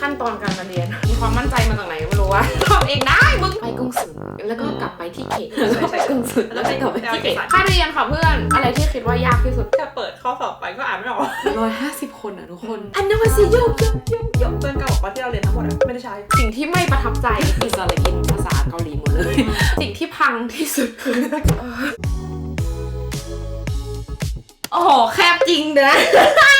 ขั้นตอนการมาเรียน มีความมั่นใจมาจากไหนไม่รู้ว่าทำเองได้มึงไปกรุงศลแล้วก็กลับไปที่เขตแล้วก็ไปกรุงศลแล้วก็กลับไปที่เขตค่าเรียนค่ะเพื่อนอะไรที่คิดว่ายากที่สุดแค่เปิดข้อสอบไปก็อ่านไม่ออกร้อยห้าสิบคนอะทุกคน อันนั้นมาสิโยกโยกโยกโยกเพื่อนเก่าบอกว่าที่เราเรียนทั้งหมดอะไม่ได้ใช้ สิ่งที่ไม่ประทับใจคือสระกินภาษาเกาหลีหมดเลย สิ่งที่พังที่สุดคือโอ้โหแคบจริงนะฮ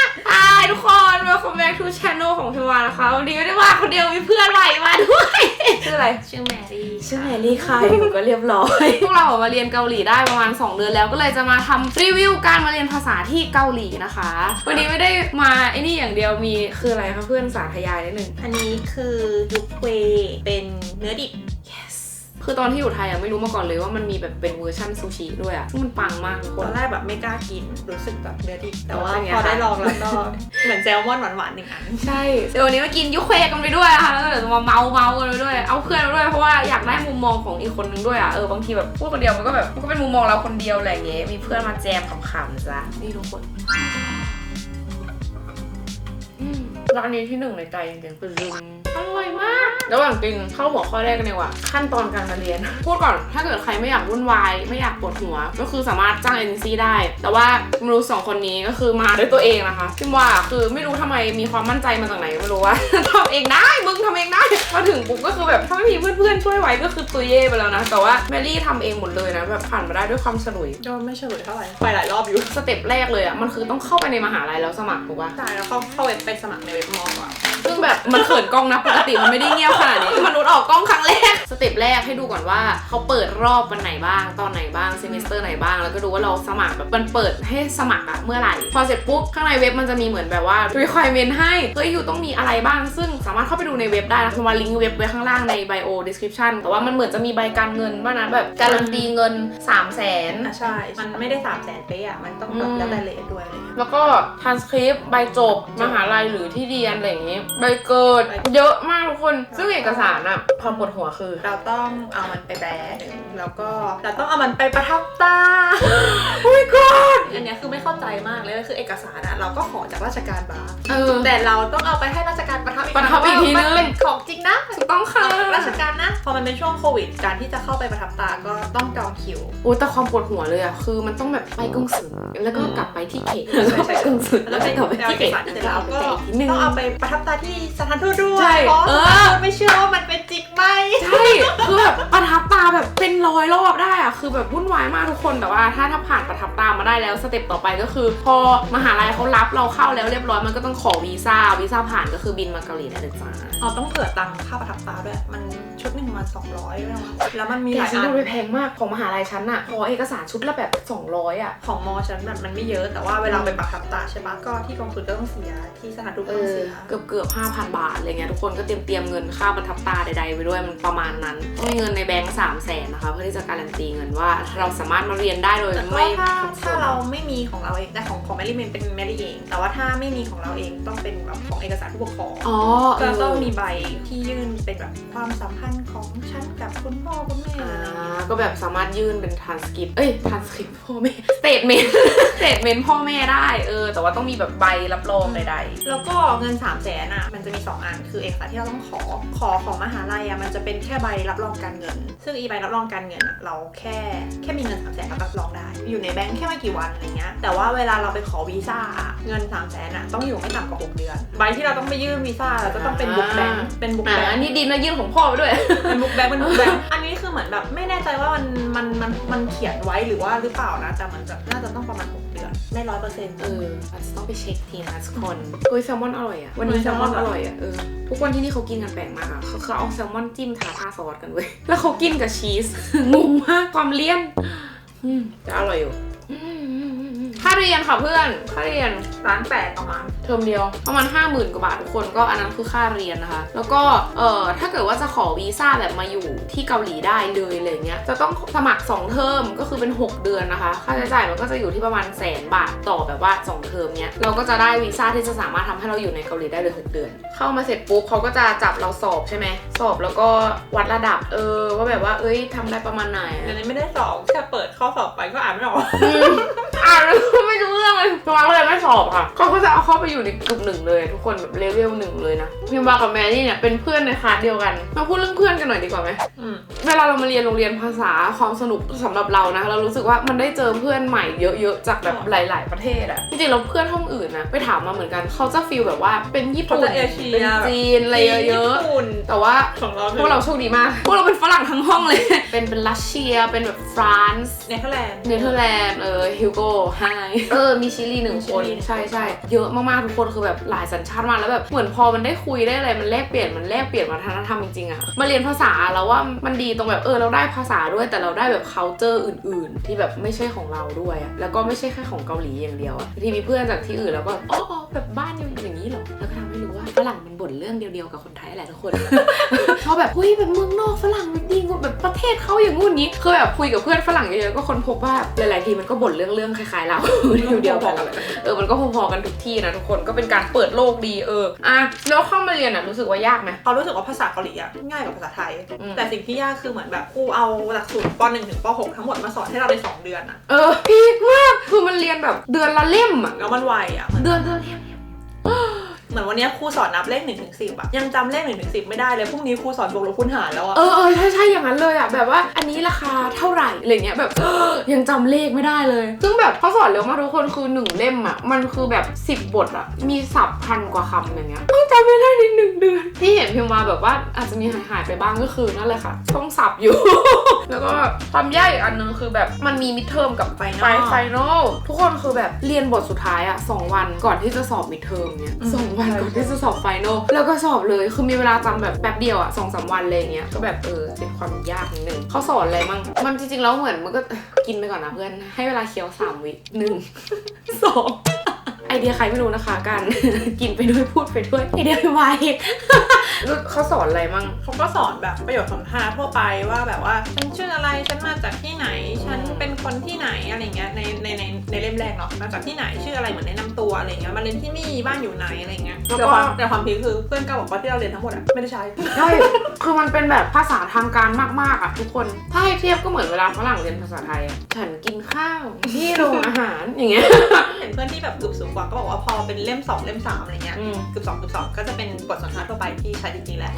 ายทุกคน welcome back to channel ของพิวานะคะ วันนี้ไม่ได้มาคนเดียวมีเพื่อนใหม่มาด้วยชื่ออะไร ชื่อแมรี่ชื่อแมรี่ค่ะอยู่ก็เรียบร้อย พวกเรามาเรียนเกาหลีได้ประมาณ 2 เดือนแล้วก็เลยจะมาทำรีวิวการมาเรียนภาษาที่เกาหลีนะคะ วันนี้ไม่ได้มาไอ้นี่อย่างเดียวมีคืออะไรคะเพื่อนสาธยายนิดนึง อันนี้คือยุคเวเป็นเนื้อดิบ yes คือตอนที่อยู่ไทยอะไม่รู้มาก่อนเลยว่ามันมีแบบเป็นเวอร์ชั่นซูชิด้วยอะซึ่งมันปังมากทุกคตอนนแรกแบบไม่กล้ากินรู้สึกแบบเนื้อดิบแต่ว่าเป็นไงพอได้คะลองแล้วก็เหมือนแซลมอนหวานๆหนึ่งอัน ใช่เดี๋ยววันนี้มากินยุคเควกันไปด้วยนะคะแล้วก็เดี๋ยวจะมาเมาเมากันไปด้วย เอาเพื่อนมาด้วยเพราะว่าอยากได้มุมมองของอีกคนนึงด้วยอะเออบางทีแบบพูดคนเดียวมันก็แบบมันก็เป็นมุมมองเราคนเดียวอะไรอย่างเงี้ยมีเพื่อนมาแจมขำๆจ้ะนี่ทุกคนอืม ร้านนี้ที่หนึ่งในใจจริงๆคือลืมอร่อยมาก ระหว่างกินเข้าหัวข้อแรกกันดีกว่าขั้นตอนการมาเรียน พูดก่อนถ้าเกิดใครไม่อยากวุ่นวายไม่อยากปวดหัว ก็คือสามารถจ้างเอ็นซีได้ แต่ว่าไม่รู้สองคนนี้ก็คือมาด้วยตัวเองนะคะพิมว่าคือไม่รู้ทำไมมีความมั่นใจมาจากไหนไม่รู้ว่าทำเองได้มึงทำเองได้มาถึงปุ๊บก็คือแบบถ้าไม่มีเพื่อนๆช่วยไว้ก็คือตุยเย่ไปแล้วนะแต่ว่าแมรี่ทำเองหมดเลยนะแบบผ่านมาได้ด้วยความฉลุยก็ไม่เฉลยเท่าไหร่ไปหลายรอบอยู่สเต็ปแรกเลยอะมันคือต้องเข้าไปในมหาลัยแล้วสมัครถูกปะใช่แล้วเข้าเข้าเว็บไปสมัครในเว็บมอก่อนซึ่งแบบมันเขินกล้องนะปกติมันไม่ได้เงียบขนาดนี้มนุษย์ออกกล้องครั้งแรก สเต็ปแรกให้ดูก่อนว่าเขาเปิดรอบวันไหนบ้าง ตอนไหนบ้างเซมิสเตอร์ไหนบ้าง แล้วก็ดูว่าเราสมัครแบบมันเปิดให้สมัครอะเมื่อไหร่ พอเสร็จปุ๊บข้างในเว็บมันจะมีเหมือนแบบว่า requirement ให้เฮ้ยอยู่ต้องมีอะไรบ้าง ซึ่งสามารถเข้าไปดูในเว็บได้นะผมมาลิงก์เว็บไว้ข้างล่างใน bio description แต่ว่ามันเหมือนจะมีใบการเงินบ้างนะแบบการันตีเงิน 3 0 0 0 0น อะใช่ มันไม่ได้สามแสนเป๊ะอะ มันต้องแบบอืมแล้วแต่เลทด้วยอะไรเลยแล้วก็ทรานสคริปต์ใบจบมหาลัยหรือที่เรียนอะไรอย่างงี้ใบเกิด เยอะมากทุกคน ซึ่งเอกสารอะความปวดหัวคือ เราต้องเอามันไปแบะหนึ่งแล้วก็เราต้องเอามันไปประทับตา โอ้ยกอดอันเนี้ยคือไม่เข้าใจมากเลยคือเอกสารอะเราก็ขอจากราชการมาเออ แต่เราต้องเอาไปให้ราชการประทับอีกประทับอีกทีนึง ว่ามันเป็นของจริงนะถูกต้องค่ะราชการนะพอมันเป็นช่วงโควิดการที่จะเข้าไปประทับตาก็ต้องจองคิว โอ้ยแต่ความปวดหัวเลยอะคือมันต้องแบบไปกรุงศลแล้วก็กลับไปที่เขตใช่แล้วก็ใช่ไปกรุงศลแล้แล้ววไปก็กลับไปเอาที่เอเขกตสารเสร็จแล้วก็อีกทีนึง ต้องเอาไปประทับตาที่สถานทูตด้วยใช่เพราะเออ สถานทูตไม่เชื่อว่ามันเป็นจริงไหม ใช่คือแบบประทับตาแบบเป็นร้อยรอบได้อะคือแบบวุ่นวายมากทุกคนแต่ว่าถ้าถ้าผ่านประทับตามา ได้แล้วสเต็ปต่อไปก็คือ พอมหาลัยเขารับเราเข้าแล้วเรียบร้อยมันก็ต้องขอวีซ่าวีซ่าผ่านก็คือบินมาเกาหลีได้เลยจ้าอ๋อต้องเผื่อตังค่าประทับตาด้วย มันชุดหนึ่งประมาณ200ด้วยมั้งแล้วมันมีหแต่ลายฉันอันดูไปแพงมากของมหาลัยฉันอะขอเอกสารชุดละแบบ 200อะของมอฉันแบบมันไม่เยอะแต่ว่าเวลาไปประทับตาใช่ปะก็ที่กองทุนก็ต้องเสียที่สถานทูตเอก็ต้องอเสียเกือบเกือบห้าพันบาทอะไรเงี้ยทุกคนก็เตรียมเตรียมเงินค่าประทับตาใดๆไปด้วยมันประมาณนั้นต้องมีเงินในแบงก์สามแสนนะคะเพื่อที่จะการันตีเงินว่าเราสามารถมาเรียนได้โดยแต่ก็ไม่ถ้าขัดสถ้านเราไม่มีของเราเองแต่ของของแมรี่เมนเป็นแมรี่เองแต่ว่าถ้าไม่มีของเราเองต้องเป็นแบบของเอกสารผู้ปกครองอ๋อเก็ต้องมีใบที่ยื่นเป็นแบบความสัมพันธ์ของฉันกับคุณพ่อคุณแม่อ่าอะไรอย่างเงี้ยก็แบบสามารถยื่นเป็นทรานสคริปเอ้ยทรานสคริปพ่อแม่สเตทเมนต์สเตทเมนต์พ่อแม่ได้เออแต่ว่าต้องมีแบบใบรับรองใดแล้วก็เงิน3ามแสนอะมันจะมี 2 อันคือเอกสารที่เราต้องขอขอของมหาลัยอะมันจะเป็นแค่ใบรับรองการเงิน ซึ่งอีใบรับรองการเงินอะเราแค่แค่มีเงิน3ามแสนเรารับรองได้ อยู่ในแบงค์แค่ไม่กี่วันอะไรเงี้ยแต่ว่าเวลาเราไปขอวีซ่าอะเงิน3ามแสนอะต้องอยู่ไม่ต่ำกว่า6เดือน ใบที่เราต้องไปยื่นวีซ่าเราก็ต้องเป็นบุ๊กแบงค์เป็นบุ๊ๆกอ่าแบงอัค์นนี้ดีนะยื่นของพ่อไปด้วยเป็นบุ๊กแบงค์เป็นบุ๊กแบงค์อันนี้คือเหมือนแบบไม่แน่ใจว่ามันมันมันมันเขียนไว้หรือว่าหรือเปล่านะแต่มันจะน่าจะต้องประมาณหกเดือนไม่ร้อยเปอร์เซ็นต์เอออาจจะต้องไปเช็คทีนะทุกคนเฮ้ยแซลมอนอร่อยอะวันนี้แซลมอนอร่อยอะเออทุกวันที่นี่เขากินกันแปลกมากอะเขาเขาเอาแซลมอนจิ้มทาทาซอสกันเว้ยแล้วเขากินกับชีสงงมากความเลี่ยนอืมแต่อร่อยอยู่อืมอืมอืมอืม ค่าเรียนค่ะเพื่อน ค่าเรียนร้านแปดประมาณเทอมเดียว ประมาณ 5 0,000กว่าบาททุกคนก็อันนั้นคือค่าเรียนนะคะ แล้วก็เอ่อถ้าเกิดว่าจะขอวีซ่าแบบมาอยู่ที่เกาหลีได้เลยอะไรเงี้ยจะต้องสมัคร 2 เทอมก็คือเป็น 6 เดือนนะคะ ค่าใช้จ่ายมันก็จะอยู่ที่ประมาณแสนบาทต่อแบบว่า 2 เทอมเนี้ยเราก็จะได้วีซ่าที่จะสามารถทำให้เราอยู่ในเกาหลีได้เลย 6 เดือน เข้ามาเสร็จปุ๊บเขาก็จะจับเราสอบใช่ไหมสอบแล้วก็วัดระดับเออว่าแบบว่าเอ้ยทำได้ประมาณไหนเดี๋ยวนี้ไม่ได้สอบแค่เปิดข้อสอบไปก็อ่านไม่ออก อืมอ่านแล้วไม่รู้เรื่องเลยพี่ว่าก็เลยไม่สอบค่ะเขาก็จะเอาเข้าไปอยู่ในกลุ่มหนึ่งเลยทุกคนแบบเลเวลหนึ่งเลยนะพี่ว่ากับแมรี่เนี่ยเป็นเพื่อนในคลาสเดียวกันมาพูดเรื่องเพื่อนกันหน่อยดีกว่าไหมอืมเวลาเรามาเรียนโรงเรียนภาษาความสนุกสำหรับเรานะ เรารู้สึกว่ามันได้เจอเพื่อนใหม่เยอะๆจากแบบหลาย ๆ ประเทศอะจริงๆเราเพื่อนห้องอื่นนะไปถามมาเหมือนกันเขาจะฟีลแบบว่าเป็นญี่ปุ่นเขาจะเอเชีย เป็นจีนอะไรเยอะญี่ปุ่นๆแต่ว่า ของเราพวกเราโชคดีมาก พวกเราเป็นฝรั่งทั้งห้องเลย เป็นเป็นรัสเซีย เป็นแบบฟรานซ์ เนเธอร์แลนด์ เนเธอร์แลนด์ เออ ฮิวโก้ไฮเออมีชิลีหนึ่งคนมีชิลีใช่ใช่เยอะมากๆทุกคนคือแบบหลายสัญชาติมากแล้วแบบเหมือนพอมันได้คุยได้อะไรมันแลกเปลี่ยนมันแลกเปลี่ยนวัฒนธรรมจริงๆอะมาเรียนภาษาแล้วว่ามันดีตรงแบบเออเราได้ภาษาด้วยแต่เราได้แบบ culture อื่น ๆ ที่แบบไม่ใช่ของเราด้วยอะแล้วก็ไม่ใช่แค่ของเกาหลีอย่างเดียวอะบางทีมีเพื่อนจากที่อื่นแล้วก็อ๋ออ๋อแบบบ้านยังอย่างนี้เหรอแล้วก็ทำให้รู้ว่า ฝรั่งมันบ่นเรื่องเดียวๆกับคนไทยแหละทุกคนเขาแบบเฮ้ยแบบเมืองนอกฝรั่งมันดีกว่าแบบประเทศเขาอย่างงู้นนี้คือแบบคุยกับเพื่อนฝรั่งเยอะๆก็ค้นพบว่าหลายๆทีมันก็บ่นเรื่องเรื่องคล้ายๆเราเดียวๆกันเออมันก็พอๆกันทุกที่นะทุกคนก็เป็นการเปิดโลกดีเอออะแล้วเข้ามาเรียนอะรู้สึกว่ายากไหมเขารู้สึกว่าภาษาเกาหลีอะง่ายกว่าภาษาไทยอืมแต่สิ่งที่ยากคือเหมือนแบบครูเอาหลักสูตรป .1 ถึงป .6 ทั้งหมดมาสอนให้เราในสองเดือนอะเออพีคมากคือมันเรียนแบบเดือนละเล่มอะแล้วมันไวอะเหมือนเดือนละเล่ม เหมือนวันเนี้ยครูสอนนับเลข1นถึงสิอะยังจำเลข1นถึงสิไม่ได้เลยพรุ่งนี้ครูสอนบวกลบคูณหารแล้วอะเออเออใช่ใช่อย่างนั้นเลยอะแบบว่าอันนี้ราคาเท่าไหร่อะไรเงี้ยแบบยังจำเลขไม่ได้เลย ซึ่งแบบเขาสอนเร็วมากทุกคนคือหนึ่งเล่มอะมันคือแบบ 10 บทอะมีศัพท์พันกว่าคำอย่างเงี้ยต้องจำไม่ได้ในหนึ่งเดือนที่เห็นพิมพ์มาแบบว่าอาจจะมีหายหายๆไปบ้างก็คือนั่นแหละค่ะต้องสับอยู่ แล้วก็ความยากอีกอันนึงคือแบบมันมีมิดเทอมกับไฟนไฟอลไฟนอลทุกคนคือแบบเรียนบทสุดท้ายอะสองวันก่อนที่จะสอบมิดเทอมเนี่ยอืมสองวันก่อนที่จะสอบไฟนอลแล้วก็สอบเลยคือมีเวลาจำแบบแป๊บเดียวอะสองสามวันเลยอย่างเงี้ยก็แบบเออเป็นความยากนิดนึงเขาสอนอะไรมั่งมันจริงๆแล้วเหมือนมันก็กินไปก่อนนะเพื่อนให้เวลาเคี้ยวสามวิหนึ่งสองไอเดียใครไม่รู้นะคะการกินไปด้วยพูดไปด้วยไอเดียไว เขาสอนอะไรมั่ง เขาก็สอนแบบประโยชน์สนทนาทั่วไปว่าแบบว่าฉันชื่ออะไรฉันมาจากที่ไหน ฉันเป็นคนที่ไหนอะไรเงี้ยในในในในเล่มแรกเนาะมาจากที่ไหนชื่ออะไรเหมือนแนะนำตัวอะไรเงี้ยมาเรียนที่นี่บ้านอยู่ไหนอะไรเงี้ยแล้วก็แต่ความแต่ความพีคคือเพื่อนก็บอกว่าที่เราเรียนทั้งหมดอะไม่ได้ใช้ ใช่ คือมันเป็นแบบภาษาทางการมาก ๆ อะทุกคน ถ้าให้เทียบก็เหมือนเวลาฝรั่งเรียนภาษาไทยอะฉันกินข้าวที่โรงอาหารอย่างเงี้ย เห็นเพื่อนที่แบบกลุ่มสูงกว่าก็บอกว่าพอเป็นเล่มสองเล่มสามอะไรเงี้ยอืม กลุ่มสองกลุ่มสองก็จะเป็นบทสนทนาทั่วไปที่ใช้จริงๆแหละ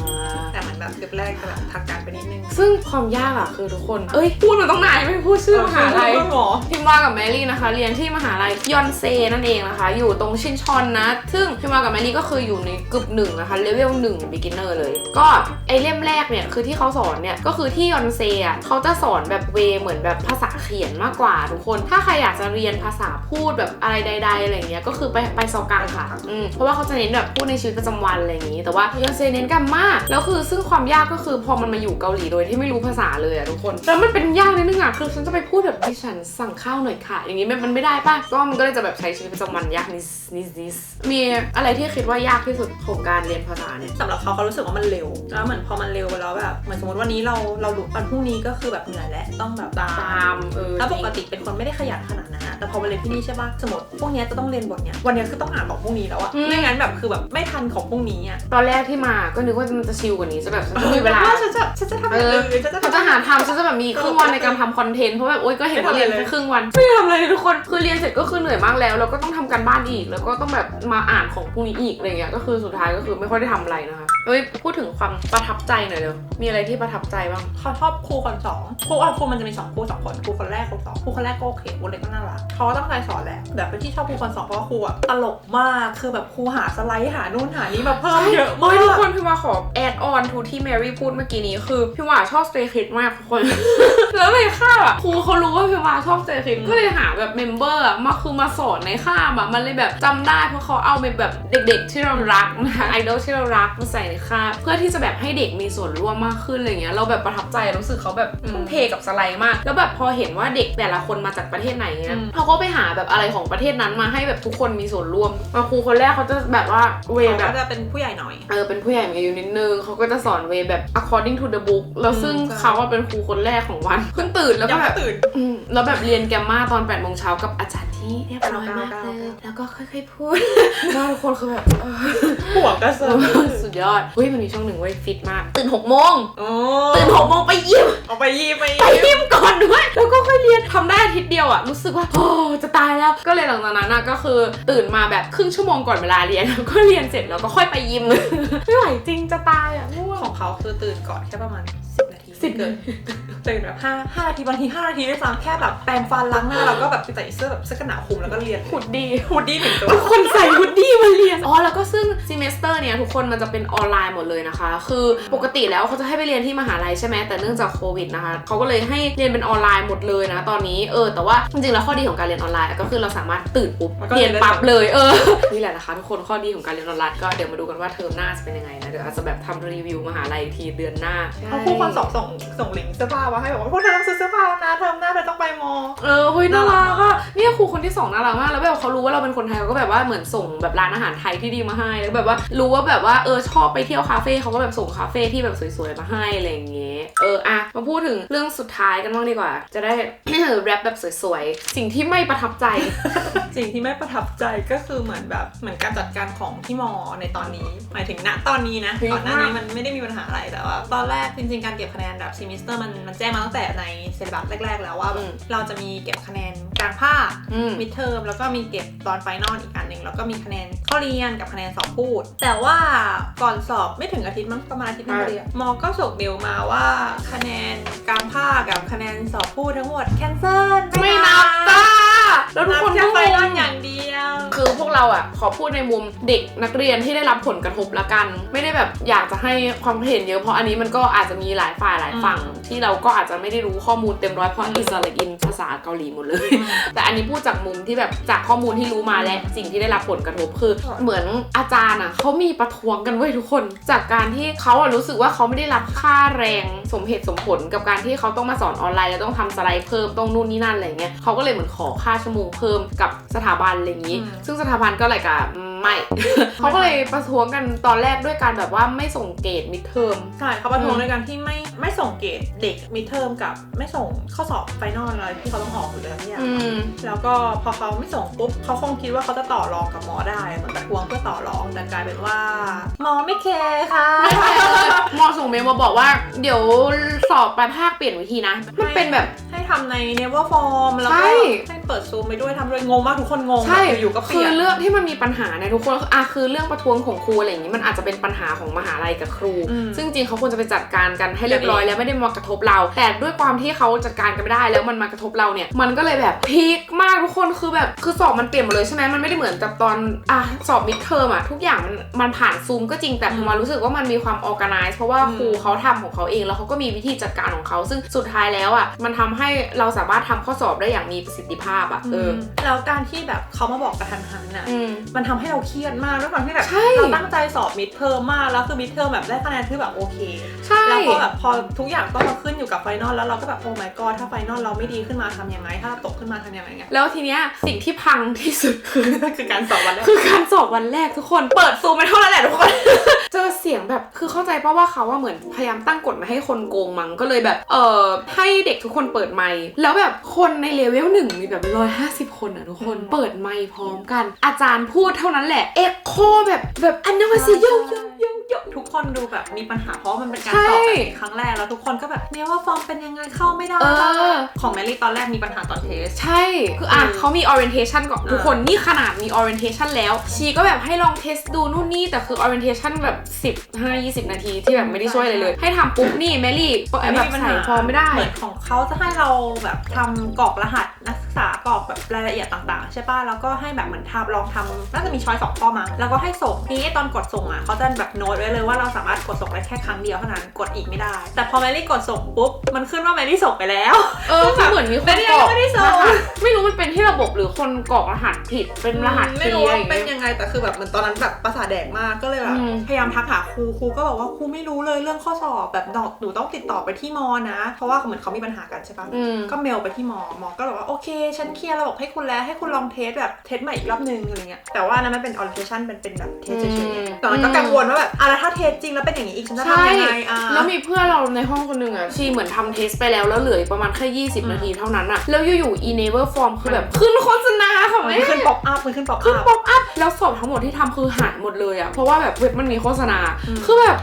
แต่เหมือนแบบกลุ่มแรกจะแบบทางการไปนิดนึง ซึ่งความยากอะคือทุกคน เอ้ย พูดมาต้องนานไม่พูดชื่อมหาลัยหมอพิมวากับแมรี่นะคะ เรียนที่มหาลัยยอนเซนั่นเองนะคะ อยู่ตรงชินชอนนะ ซึ่งพิมวากับแมรี่ก็คืออยู่ในกลุ่มหนึ่งนะคะเลเวลหนึ่ง beginner เลย ก็ไอเล่มแรกเนี่ยคือที่เขาสอนเนี่ยก็คือที่ยอนเซอะเขาจะสอนแบบเวเหมือนแบบภาษาเขียนมากกว่าทุกคน ถ้าใครอยากจะเรียนภาษาพูดแบบอะไรใดๆอะไรเงี้ยก็คือไปไปซอกังค่ะ อืมเพราะว่าเขาจะเน้นแบบพูดในชีวิตประจำวันอะไรอย่างงี้ แต่ว่ายอนเซเน้นกันมากแล้วคือซึ่งความยากก็คือพอมันมาอยู่เกาหลีโดยที่ไม่รู้ภาษาเลยอะทุกคนแล้วมันเป็นยากนิดนึงอะคือฉันจะไปพูดแบบดิฉันสั่งข้าวหน่อยค่ะ อย่างงี้มันมันไม่ได้ป่ะก็มันก็เลยจะแบบใช้ชีวิตประจำวันยากนิดนิดนิดมีอะไรที่คิดว่ายากที่สุดของการเรียนภาษาเนี่ยสำหรับเขาเขารู้สึกว่ามันเร็วแล้วเหมือนพอมันเร็วไปแล้วแบบเหมือนสมมติวันนี้เราเรารู้วันพรุ่งนี้ก็คือแบบเหนื่อยแล้วต้องแบบตาตามมเออแล้วจปริงกติเป็นคนไม่ได้ขยันขนาดนั้นนะแต่พอมาเรียนที่นี่ใช่ป่ะสมมติพรุ่งนี้จะต้องเรียนบทเนี้ยวันนี้คือต้องอ่านของพรุ่งนี้แล้วอะไม่งั้นแบบคือแบบไม่ทันของพรุ่งนี้อะตอนแรกที่มาก็นึกว่ามันจะชิลกว่านี้จะแบบฉันจะมีเวลาฉันจะฉันจะทำอย่างอื่นฉันจะฉันทำจะหาทำฉันจะแบบมีครึ่งวันในการทำคอนเทนต์เพราะแบบโอ๊ยก็เห็นว่าเรียนแค่ครึ่งวันไม่ทำอะไรเลยทุกคนคือเรียนเสร็จก็คือเหนื่อยมากแล้ว แล้วก็ต้องทำการบ้านอีก แล้วก็ต้องแบบมาอ่านของพรุ่งนี้อีกอะไรเงี้ยก็คือสุดท้ายก็คือไม่ค่อยได้ทำอะไรนะคะเฮ้ยพูดถึงความประทับใจหน่อยเดี๋ยวมีอะไรที่ประทับใจบ้างเขาชอบครูคนสองครูอะครูมันจะมีสองครูสองคนครูคนแรกครูสองครูคนแรกก็โอเคครูเล็กก็น่ารักเขาก็ตั้งใจสอนแหละแบบเป็นที่ชอบครูคนสองเพราะว่าครูอะตลกมากคือแบบครูหาสไลด์หานู่นหานี่มาเพิ่มเยอะมาเฮ้ยทุกกคนพี่ว่าขอแอดออนทูที่แมรี่พูดเมื่อกี้นี้คือพี่ว่าชอบสเตย์คิดมากทุกคนแล้วในค่าบอะครูเขารู้ว่าพี่ว่าชอบสเตย์คิดก็เลยหาแบบเมมเบอร์อะมาคือมาสอนในค่าบอะมันเลยแบบจำได้เพราะเขาเอาเป็นแบบเด็ก ๆ ที่เรารักนะคะไอดอลที่เรารักมาใส่ในค่าบเพื่อที่จะแบบให้เด็กมีส่วนร่วมมากขึ้นอะไรเงี้ยเราแบบประทับใจรู้สึกเขาแบบอืมทุ่มเทกับสไลด์มาก แล้วแบบพอเห็นว่าเด็กแต่ละคนมาจากประเทศไหนเงี้ยอืมเขาก็ไปหาแบบอะไรของประเทศนั้นมาให้แบบทุกคนมีส่วนร่วมมาครูคนแรกเขาจะแบบว่าเวเขาแบบก็จะเป็นผู้ใหญ่หน่อยเออเป็นผู้ใหญ่มีอายุนิดนึงเขาก็จะสอนเวย์แบบ according to the book แล้วซึ่งอืมใช่เขาว่าเป็นครูคนแรกของวันเพิ่งตื่นแล้วก็ยังแบไม่บตื่นอืมแล้วแบบเรียนแกมมาตอน8ปดโมงเช้ากับอาจารย์ ที่ที่เรียบร้อยมากเลย แล้วก็ค่อยๆพูดน่าทุกคนคือแบบเออหัวกระเซิร์สุดยอดเฮ้ยมันมีช่วงหนึ่งเว้ยฟิตมาก ตื่นหกโมงโอ้ตื่นหกโมงไปยิมเอาไปยีไปไปยิมก่อนด้วยแล้วก็ค่อยเรียนทำได้อาทิตย์เดียวอะรู้สึกว่าโอ้จะตายแล้ว ก็เลยหลังจากนั้นอะก็คือตื่นมาแบบครึ่งชั่วโมงก่อนเวลาเรียนแล้วก็เรียนเสร็จแล้วก็ค่อยไปยิมไม่ไหวจริงจะตายอะง่วงของเขาคือตื่นก่อนแค่ประมาณ10นาที สิบเกินตื่นแบบห้าห้านาทีบางทีห้านาทีด้วยซ้ำแค่แบบแปรงฟันล้างหน้าแล้วก็แบบใส่เสื้อแบบเสื้อกันหนาวคลุมแล้วก็เรียนขุดดีหูดดีหนึ่งตัว ทุกคนใส่ฮุดดี้มาเรียน อ๋อ แล้วก็ซึ่งซีเมสเตอร์เนี่ย ทุกคนมันจะเป็นออนไลน์หมดเลยนะคะ คือปกติแล้วเขาจะให้ไปเรียนที่มหาลัยใช่ไหม แต่เนื่องจากโควิดนะคะ เขาก็เลยให้เรียนเป็นออนไลน์หมดเลยนะ ตอนนี้ เออ แต่ว่าจริงๆแล้วข้อดีของการเรียนออนไลน์ก็คือเราสามารถตื่นปุ๊บแล้วก็เรียนเรียนได้ปั๊บเลย เออ นี่แหละนะคะทุกคน ข้อดีของการเรียนออนไลน์ก็เดี๋ยวมาดูกันว่าเทอมหน้าจะเป็นยังไงนะ เดี๋ยวอาจจะแบบทำรีวิวมหาลัยอีกทีเดือนหน้าเขาคู่คนส่งส่งส่งลิงก์เสื้อผ้ามาให้บอกว่าพวกเธอต้องซื้อเสื้อผ้าแล้วนะเทอมหน้าเธอต้องไปมอ เออเฮ้ยน่าน่ารัรักกอะเนี่ยครูคนที่สองน่ารักมากแล้วแบบเขารู้ว่าเราเป็นคนไทยเขาก็แบบว่าเหมือนส่งแบบร้านอาหารไทยที่ดีมาให้แล้วแบบว่ารู้ว่าแบบว่าเออชอบไปเที่ยวคาเฟ่เขาก็แบบส่งคาเฟ่ที่แบบสวยๆมาให้อะไรอย่างเงี้ยเอออะมาพูดถึงเรื่องสุดท้ายกันบ้างดีกว่า จะได้ แรปแบบสวยๆสิ่งที่ไม่ประทับใจ สิ่งที่ไม่ประทับใจก็คือเหมือนแบบเหมือนการจัดการของที่มอในตอนนี้ หมายถึงณตอนนี้นะพีคก่อนหน้านี้มากมันไม่ได้มีปัญหาอะไรแต่ว่าตอนแรกจริงๆการเก็บคะแนนแบบซีมิสเตอร์มันมันแจ้งมาตั้งแต่ในเซเลบัสแรก ๆ แล้วว่าแบบเราจะมีเก็บคะแนนกลางภาคอืมมิดเทอมแล้วก็มีเก็บตอนไฟนอลอีกอันหนึ่งแล้วก็มีคะแนนข้อเรียนกับคะแนนสอบพูด แต่ว่าก่อนสอบไม่ถึงอาทิตย์มั้งประมาณอาทิตย์นึงอ่าพอดีอะมอก็ส่งเมลมาว่าคะแนนกลางภาคกับคะแนนสอบพูดทั้งหมดแคนเซิลไม่นับจ้า แล้วทุกคนนัก็บแค่ไฟนอลงอย่างเดียว คือพวกเราอะขอพูดในมุมเด็กนักเรียนที่ได้รับผลกระทบละกัน ไม่ได้แบบอยากจะให้ความเห็นเยอะเพราะอันนี้มันก็อาจจะมีหลายฝ่ายหลายฝั่ง ที่เราก็อาจจะไม่ได้รู้ข้อมูลเต็มร้อยเพราะอิสระอินภาษาเกาหลีหมดเลย แต่อันนี้พูดจากมุมที่แบบจากข้อมูลที่รู้มาและสิ่งที่ได้รับผลกระทบคือค่ะเหมือนอาจารย์อะเขามีประท้วงกันเว้ยทุกคน จากการที่เขาอะรู้สึกว่าเขาไม่ได้รับค่าแรงสมเหตุสมผลกับการที่เขาต้องมาสอนออนไลน์แล้วต้องทำสไลด์เพิ่มต้องนู่นนี่นั่นอะไรเงี้ยเขาก็เลยเหมือนขอค่าชั่วโมงเพิ่มกับสถาบันอะไรอย่างนี้อืมซึ่งสถาบันก็เลยกะไม่เขาก็เลยประท้วงกันตอนแรกด้วยการแบบว่าไม่ส่งเกรดมิดเทอมใช่เขาประท้วงอืมในการที่ไม่ไม่ส่งเกรดเด็กมิดเทอมกับไม่ส่งข้อสอบไฟนอลอะไรที่เขาต้องออกอยู่แล้วเนี่ยอืมแล้วก็พอเขาไม่ส่งปุ๊บเขาคงคิดว่าเขาจะต่อรองกับหมอได้เหมือนประท้วงเพื่อต่อรองแต่กลายเป็นว่าหมอไม่แคร์ค่ะไม่ใช่เลยหมอส่งเมลมาบอกว่า เดี๋ยวสอบปลายภาคเปลี่ยนวิธีนะมันเป็นแบบให้ทำใน never form แล้วใช่ก็ให้ เปิดซูมไปด้วยทำด้วยงงมากทุกคนงงใช่แบบอยู่ๆก็เปคืลี่อยนเรื่องที่มันมีปัญหาเนี่ยทุกคนอะคือเรื่องประท้วงของครูอะไรอย่างนี้มันอาจจะเป็นปัญหาของมหาลัยกับครูอืมซึ่งจริงเขาควรจะไปจัดการกันให้เรียบร้อยเองแล้วไม่ได้มากระทบเรา แต่ด้วยความที่เขาจัดการกันไม่ได้แล้วมันมากระทบเราเนี่ย มันก็เลยแบบพีคมากทุกคนคือแบบคือสอบมันเปลี่ยนหมดเลยใช่ไหมมันไม่ได้เหมือนกับตอนอะสอบมิดเทอมอะทุกอย่างมันมันผ่านซูมก็จริงแต่พอมารู้สึกว่ามันมีความออแกไนซ์เพราะว่าครูเขาทำของเขาเองแล้วเขาก็มีวิธีจัดการของเขา ซึ่งสุดท้ายแล้วอะมันทำให้เราสามารถทำข้อสอบได้อย่างมีประสิทธิภาพอะเออมแล้วการที่แบบเขามาบอกกระทันหันน่ะอืมมันทำให้เราเครียดมากด้วยความที่แบบใช่เราตั้งใจสอบมิดเทอมมากแล้วคือมิดเทอมแบบได้คะแนนที่แบบโอเคใช่แล้วพอแบบพอทุกอย่างต้องมาขึ้นอยู่กับไฟนอลแล้วเราก็แบบโอ้ my god ถ้าไฟนอลเราไม่ดีขึ้นมาทำยังไง ถ้าเราตกขึ้นมาทำยังไงแล้วทีเนี้ยสิ่งที่พังที่สุดคือคือการสอบวันแรกคือการสอบวันแรกทุกคนเปิดซูมไปเท่านั้นแหละทุกคนเจอเสียงแบบ คือเข้าใจป่าว่าเขาว่าเหมือนพยายามตั้งกฎมาให้คนโกงมั้งก็เลยแบบ เออให้เด็กทุกคนเปิดไมค์แล้วแบบคนในเลเวลหนึ่งมีแบบร้อยห้าสิบคนอะทุกคนอืมเปิดไมค์พร้อมกัน อาจารย์พูดเท่านั้นแหละเอ็กโคแบบแบบอันนั้นมาสิโยโยโยโยทุกคนดูแบบมีปัญหาเพราะว่ามันเป็นการใช่สอบแบบนี้ครั้งแรกแล้วทุกคนก็แบบเนี่ยว่าฟอร์มเป็นยังไงเข้าไม่ได้เออของแมรี่ตอนแรกมีปัญหาตอนเทส ใช่ คืออะอืมเขามี orientation ก่อนอ่าทุกคนนี่ขนาดมี orientation แล้ว ชีก็แบบให้ลองเทสดูนู่นนี่แต่คือ orientation แบบ10 5 20 นาทีที่แบบไม่ได้ช่วยอะไรเลย ให้ทำปุ๊บนี่แมรี่แบบใส่ฟอร์มไม่ได้ เหมือนของเขาจะให้เราแบบทำกรอกรหัสนักศึกษากรอกแบบรายละเอียดต่างๆ ใช่ป่ะ แล้วก็ให้แบบเหมือนทำลองทำน่าจะมีช้อยสองข้อมา แล้วก็ให้ส่งทีนี้ตอนกดส่งอะเขาจะแบบโน้ตไว้เลยว่าเราสามารถกดส่งได้แค่ครั้งเดียวเท่านั้นกดอีกไม่ได้ แต่พอแมรี่กดส่งปุ๊บมันขึ้นว่าแมรี่ส่งไปแล้วเออคือเหมือนมีคนไม่ได้กรอกไม่ได้ส่งรหัสไม่รู้มันเป็นที่ระบบหรือคนกรอกรหัสผิดเป็นรหัสไม่คีรู้ย์อะไรว่าอย่างเป็นเงี้ยยังไงแต่คือแบบเหมือนตอนนั้นแบบประสาทแดกมากก็เลยแบบอืมพยายามทักหาครูครูก็บอกว่าครูไม่รู้เลยเรื่องข้อสอบแบบหนูต้องติดต่อไปที่มอนะ เพราะว่าเหมือนเขามีปัญหากันใช่ปะอืมก็เมลไปที่หมอหมอก็บอกว่าโอเค ฉันเคลียร์ระบบให้คุณแล้วให้คุณลองเทสแบบเทสใหม่อีกรอบนึงอะไรเงี้ยแต่ว่าอันนั้นมันเป็น orientation เป็นเป็นแบบเทสเฉยอืมๆแต่มันก็กังวลว่าแบบอะแล้วถ้าเทสจริงแล้วเป็นอย่างนี้อีกฉันจะทำยังไงอะแล้วมีเพื่อนเราในห้องคนหนึ่งอะชีเหมือนทำเทสไปแล้วแล้วเหลืออีกประมาณแค่อืม20 นาทีเท่านั้นอะแล้วอยู่ๆ e-never form คือแบบขึ้นโฆษณาค่ะมันแม่ขึ้นป๊อปอัพมันขึ้นป๊อปขึ้นอัพป๊อปอัพแล้วสอบทั้งหมดที่ทำคือหายหมดเลยอะเพราะว่าแบบเว็บมันมีโฆษณาอืมคือแบบ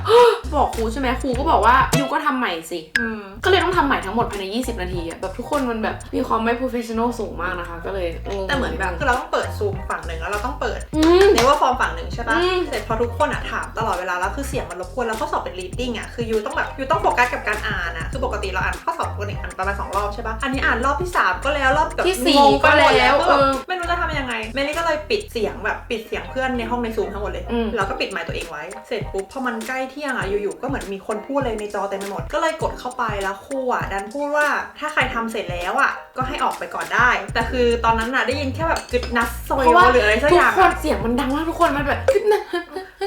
บอกครูใช่ไหมครูก็บอกว่ายูก็ทำใหม่สิอืมก็เลยต้องทำใหม่ทั้งหมดภายใน 20 นาทีอะแบบทุกคนมันแบบมีความไม่ professional สูงมากนะคะ ก็เลยงงแต่เหมือนแบบคือเราต้องเปิดซูมฝั่งหนึ่งแล้วเราต้องเปิดอืมเนว่าฟอร์มฝั่งหนึ่งใช่ปะอืมเสร็จพอทุกคนอะถามตลอดเวลาแล้วคือเสียงมันรบกวนแล้วข้อสอบเป็น reading อะคือยูต้องแบบยูต้องโฟกัสกับการอ่านอะคือปกติเราอ่านข้อสอบปกติอ่านประมาณสองรอบใช่ปะอันนี้อ่านรอบที่สามก็แล้วรอบแบบที่สี่งงไปหมดก็แล้วคือแบบเออไม่รู้จะทำยังไงเมลี่ก็เลยปิดเสียงแบบปิดเสียงเพื่อนในห้องในซูมทั้งหมดเลยอืมแล้วก็ปิดไมค์ตัวเองไว้ เสร็จปุ๊บพอมันใกล้เที่ยงอะอยู่ๆก็เหมือนมีคนพูดเลยในจอเต็มไปหมด ก็เลยกดเข้าไปแล้วครูอะดันพูดว่าถ้าใครทำเสร็จแล้วอะก็ให้ออกไปก่อนได้ แต่คือตอนนั้นอะได้ยินแค่แบบกึดนัดซอยเพราะว่าหรืออะไรสักทุอกย่างคนอะเสียงมันดังมากทุกคนมันแบบขึ้นนะ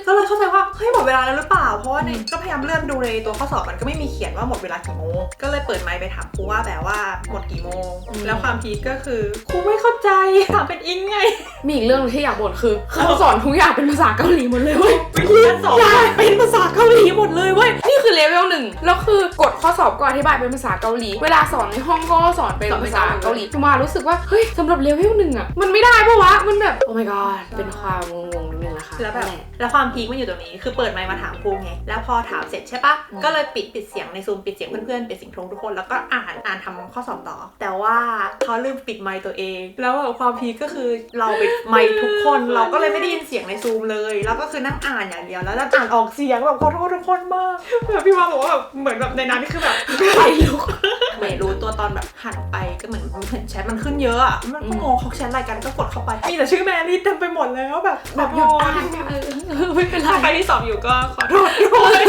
ก็เลยเข้าใจว่าเฮ้ยหมดเวลาแล้วหรือเปล่า เพราะว่าในอืมก็พยายามเลื่อนดูในตัวข้อสอบมันก็ไม่มีเขียนว่าหมดเวลากี่โมงก็เลยเปิดไมค์ไปถามครูว่าแบบว่าหมดกี่โมง แล้วความพีคก็คือครูไม่เข้าใจถามเป็นอิงไง มีอีกเรื่องที่อยากบ่นคือเขาสอนทุกอย่างเป็นภาษาเกาหลีหมดเลยเว้ยวิธีการสอนใช่เป็นภาษาเกาหลีหมดเลยเว้ย นี่คือเลเวลหนึ่งแล้วคือกดข้อสอบก็อธิบายเป็นภาษาเกาหลี เวลาสอนในห้องก็สอนเป็นภาษาเกาหลีจุมารู้สึกว่า เฮ้ยสำหรับเลเวลหนึ่งอะมันไม่ได้ปะวะมันแบบ โอ้ my god เป็นความงงๆนิดนึงนะคะแล้วแบบนั่นหะ แล้วความพีคมันอยู่ตรงนี้ คือเปิดไมค์มาถามครูไง แล้วพอถามเสร็จใช่ปะอืมก็เลยปิดปิดเสียงในซูมปิดเสียงเพื่อนๆปิดเสียงทงทุกคนแล้วก็อ่านอ่านทำข้อสอบต่อ แต่ว่าเขาลืมปิดไมค์ตัวเอง แล้วแบบความพีคก็คือเราปิดไมค์ทุกคน เราก็เลยไม่ได้ยินเสียงในซูมเลย แล้วก็คือนั่งอ่านอย่างเดียว แล้วอ่านออกเสียงแบบขอโทษทุกคนมากแบบพี่มาบอกว่าแบบเหมือนแบบในนั้นนี่คือแบบไฟลุกเมย์รู้ตัวตอนแบบหันไปก็เหมือนเห็นแชทมันขึ้นเยอะอะมันก็งงเขาแชทอะไรกันก็กดเข้าไปมีแต่ชื่อแมรี่เต็มไปหมดแล้วแบบแบบหยุดอ่านอะเออไม่เป็นไร ถ้าใครที่สอบอยู่ก็ขอโทษด้วย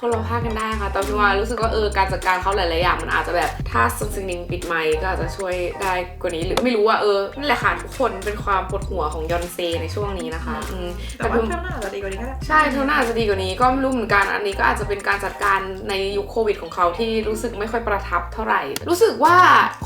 คนเราพลาดกันได้ค่ะแต่พี่ว่ารู้สึกว่าเออการจัดการเขาหลายๆอย่างมันอาจจะแบบถ้าสิ่งหนึ่งปิดไมค์ก็อาจจะช่วยได้กว่านี้หรือไม่รู้ว่าเออนั่นแหละค่ะทุกคนเป็นความปวดหัวของยอนเซในช่วงนี้นะคะอืมแต่ว่าเท่าหน้าจะดีกว่านี้ก็ได้ใช่เท่าน่าอาจจะดีกว่านี้ก็ไม่รู้เหมือนกัน อันนี้ก็อาจจะเป็นการจัดการในยุคโควิดของเขาที่รู้สึกไม่ค่อยประทับเท่าไหร่ รู้สึกว่า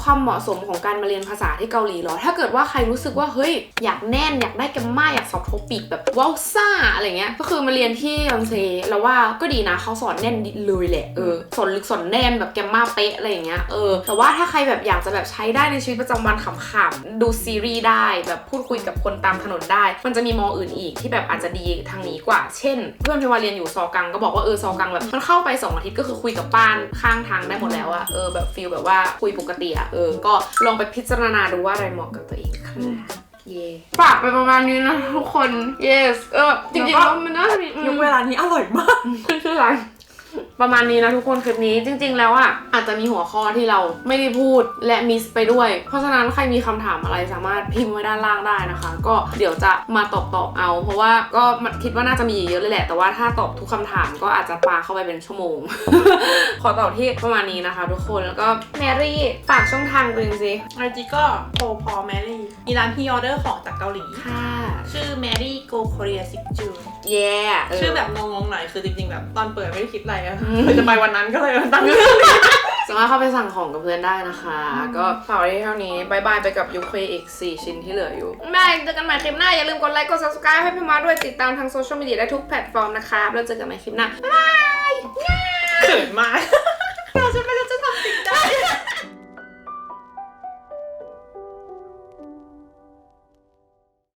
ความเหมาะสมของการมาเรียนภาษาที่เกาหลีเหรอ ถ้าเกิดว่าใครรู้สึกว่าเฮ้ยอยากแน่นอยากได้แกมมาอยากสอบโทปิกแบบว้าวซ่าอะไรเงี้ย ก็คือมาเรียนที่ยอนเซแล้วว่าก็ดีนะเขาสอนแน่นดีเลยแหละเออสอนลึกสอนแน่นแบบแกมมาเป๊ะอะไรอย่างเงี้ยเออแต่ว่าถ้าใครแบบอยากจะแบบใช้ได้ในชีวิตประจำวันขำๆดูซีรีส์ได้แบบพูดคุยกับคนตามถนนได้ มันจะมีมออื่นอีกที่แบบอาจจะดีทางนี้กว่า เช่น เพื่อนที่ว่าเรียนอยู่ซอกังก็บอกว่าเออซอกังแบบมันเข้าไปสองอาทิตย์ก็คือคุยกับป้านข้างทางได้หมดแล้วอะเออแบบฟีลแบบว่าคุยปกติอะเออก็ลองไปพิจารณาดูว่าอะไรเหมาะกับตัวเองค่ะ เย่ฝากไปประมาณนี้นะทุกคน yes เออจริงๆแล้วมันน่าจะมีอืมยุคเวลานี้อร่อยมากชื่ออะไร ประมาณนี้นะทุกคนคลิปนี้จริง ๆ แล้วอะอาจจะมีหัวข้อที่เราไม่ได้พูดและมิสไปด้วย เพราะฉะนั้นใครมีคำถามอะไรสามารถพิมพ์ไว้ด้านล่างได้นะคะ ก็เดี๋ยวจะมาตอบตอบเอา เพราะว่าก็คิดว่าน่าจะมีเยอะเลยแหละ แต่ว่าถ้าตอบทุกคำถามก็อาจจะปาเข้าไปเป็นชั่วโมง ขอตอบที่ประมาณนี้นะคะ ทุกคนแล้วก็แมรี่ฝากช่องทางตัวเองสิไอจีก็โพพอแมรี่มีร้านพีออเดอร์ของจากเกาหลีค่ะชื่อ Mary Go Korea 6 June เย่เชื่อแบบงงๆหน่อยคือจริงๆแบบตอนเปิดไม่ได้คิดอะไรอจะไปวันนั้นก็เลยตั้งเรื่องนสามารถเข้าไปสั่งของกับเพื่อนได้นะคะ ก็ฝากไว้เท่านี้บายบายไปกับยูเคอีก 4 ชิ้นที่เหลืออยู่แม่เจอกันใหม่คลิปหน้า อย่าลืมกดไลค์กด subscribe ให้พี่มาด้วยติดตามทางโซเชียลมีเดียได้ทุกแพลตฟอร์มนะคะแล้วเจอกันใหม่คลิปหน้าบายเขินมาเราจะไม่รู้จะทำสิ่งได้